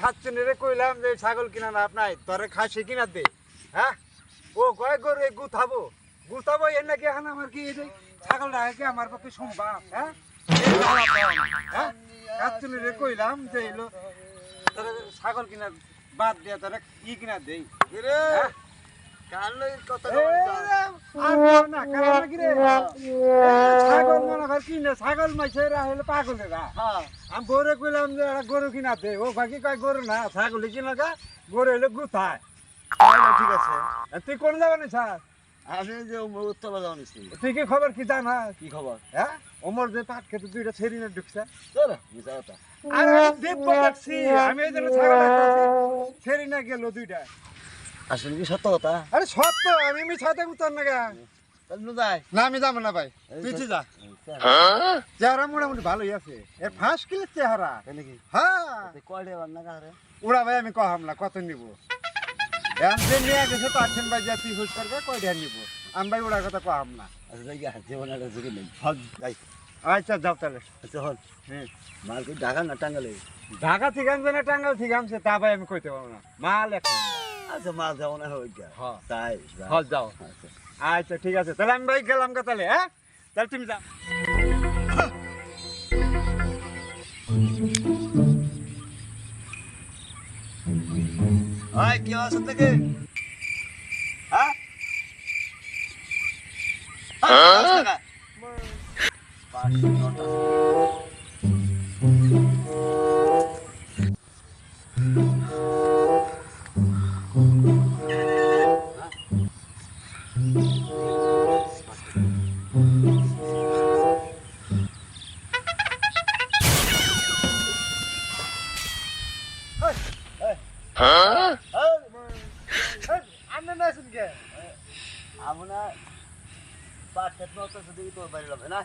খাচ্ছেন রে কইলাম যে ছাগল কিনা না আপনাই তোরে খাসি কিনা দে। হ্যাঁ? ও কয় গরু গুথাবো। গুথাবো এর নাকি এখন আমার কি ছাগল রাখে কি আমার পক্ষে সম্ভব হ্যাঁ। হ্যাঁ? খাচ্ছেন রে কইলাম যে এলো তোরে ছাগল কিনা বাদ দিয়া তোরে কি কিনা দেই। রে ছাগল মনে কর কিনে ছাগল মাইছে হলে পাগলেরা হ্যাঁ। আমি কইলাম যে গরু কিনা দে। ও বাকি কয় গরু না ছাগল কিনা গা গরু হলে গুথায়। ঠিক আছে। তুই কোন যাবে না স্যার আমি যে উত্তর নিছি তুই কি খবর কি জানা? কি খবর? হ্যাঁ ওমর যে পাট খেতে দুইটা ছেড়ি না ঢুকছে। চলো মিছা কথা আর আমি দেখব দেখছি। আমি এই জন্য ছাগল ছেড়ি না গেল দুইটা। আসলে কি সত্য কথা? আরে সত্য আমি না গা তাহলে নু না আমি যাব না ভাই। তুই তুই যা। চেহারা মোটামুটি ভালোই আছে। এ ফাঁস কিলের চেহারা। হ্যাঁ। না ভাই আমি কহাম না কত নিব? এখন যে নিয়ে গেছে পাচ্ছেন ভাই যা তুই হুশ করবে কয়টা নিব? আমি ভাই উড়ার কথা কহাম না। আচ্ছা আচ্ছা যাও তাহলে। আচ্ছা হল। হ্যাঁ মাল কি ঢাকা না টাঙ্গালে ঢাকা থেকে না টাঙ্গাল থেকে আনছে তা ভাই আমি কইতে পারব না। মাল এখন। আচ্ছা মাল যাব না হয়ে গা হ্যাঁ। তাই হল যাও আচ্ছা। আচ্ছা ঠিক আছে। তাহলে আমি ভাই গেলাম কা তাহলে হ্যাঁ? তাহলে তুমি যাও। ওই কি আছে থেকে হ্যাঁ? হ্যাঁ পাঁচশো আমি না শুনকে আমরা পাঁচ সাত নটা শুধু তোর বাড়ি যাবে না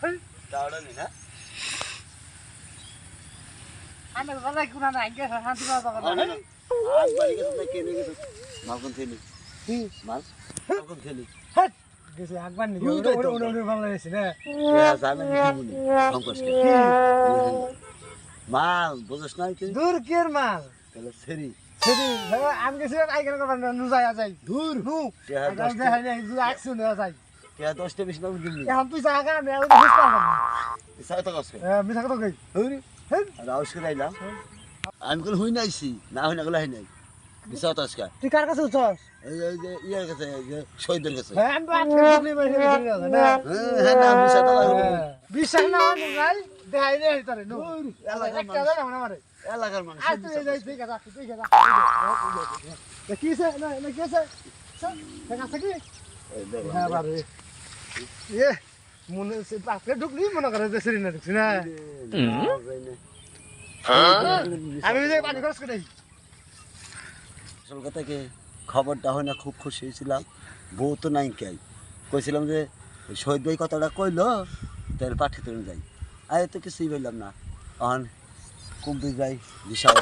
হল তাহলে নি না আমি ভালো কুনা না আগে শান্তি পাওয়া যাবে না আজ বাড়ি গেছে কেনে গেছে মাল কোন থেলি মাল মাল কোন থেলি গেছে একবার তো ওরে। ওরে ওরে ভালো হয়েছে না জানেন কি? সংকোচকে মাল বুঝছ না কি? দূর কের মাল? তাহলে সেরি। সেদি আমি গেছি করবার না নু যায় যাই। দূর নু দেখাই দূর বেশি না দিলি এখন তুই জায়গা আমি আর বুঝতে পারলাম সাথে কাছে মিথা কথা কই? আর আউস করে আইলাম। আমি কোন হই নাইছি। না হই না গলা হই নাই। বিসাত আজকা। তুই কার কাছে উঠছস? এই যে- এই যে ইয়ার কাছে এই যে শহীদের কাছে। হ্যাঁ আমি আজকে ঢুকলি মারি মারি না হ্যাঁ না বিসাত লাগবে বিশ্বাস না। নাই দেখাই নেই তারে নু। এলাকার মানুষ। না আমারে। এলাকার মানুষ আজ তুই যাই তুই কাজা তুই কাজা তা কি সে না না কি সে দেখা আছে কি? হ্যাঁ বারে এ মনে সে পাকে ঢুকলি মনে করে যে সিরিনা ঢুকছি না? আমি যে পানি খরচ করে আসল কথা খবরটা হয় না, খুব খুশি হয়েছিলাম। বউ তো নাই কে কইছিলাম যে শহীদ ভাই কথাটা কইলো, তাহলে পাঠিয়ে তুলে যাই। আর তো কিছুই বললাম না। কারণ কুম্পি ভাই, বিশাল